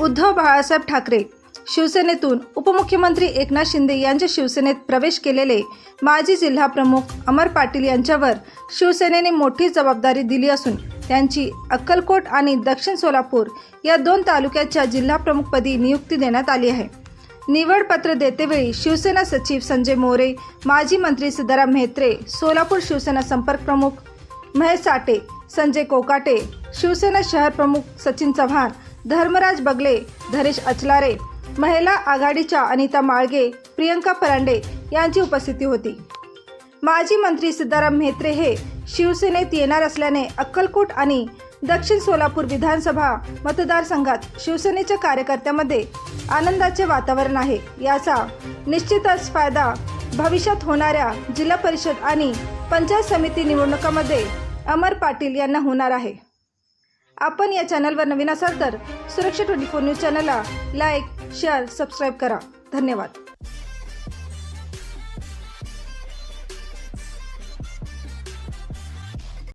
उद्धव बाळासाहेब ठाकरे शिवसेनेतून उपमुख्यमंत्री एकनाथ शिंदे यांच्या शिवसेनेत प्रवेश केलेले माजी जिल्हा प्रमुख अमर पाटील यांच्यावर शिवसेनेने मोठी जबाबदारी दिली असून त्यांची अक्कलकोट आणि दक्षिण सोलापूर या दोन तालुक्याच्या जिल्हाप्रमुखपदी नियुक्ती देण्यात आली आहे. निवडपत्र देतेवेळी शिवसेना सचिव संजय मोरे माजी मंत्री सिद्धाराम म्हेत्रे सोलापूर शिवसेना संपर्क प्रमुख महेश साटे संजय कोकाटे शिवसेना शहर प्रमुख सचिन चव्हाण धर्मराज बगले धरेश अचलारे महिला आघाडीच्या अनिता माळगे प्रियंका फरांडे यांची उपस्थिती होती. माजी मंत्री सिद्धाराम म्हेत्रे हे शिवसेनेत येणार असल्याने अक्कलकोट आणि दक्षिण सोलापूर विधानसभा मतदारसंघात शिवसेनेच्या कार्यकर्त्यामध्ये आनंदाचे वातावरण आहे. याचा निश्चितच फायदा भविष्यात होणाऱ्या जिल्हा परिषद आणि पंचायत समिती निवडणुकामध्ये अमर पाटील यांना होणार आहे. आपण या चॅनलवर नवीन असाल तर सुरक्षा ट्वेंटी फोर न्यूज चॅनलला लाईक शेअर सबस्क्राईब करा. धन्यवाद.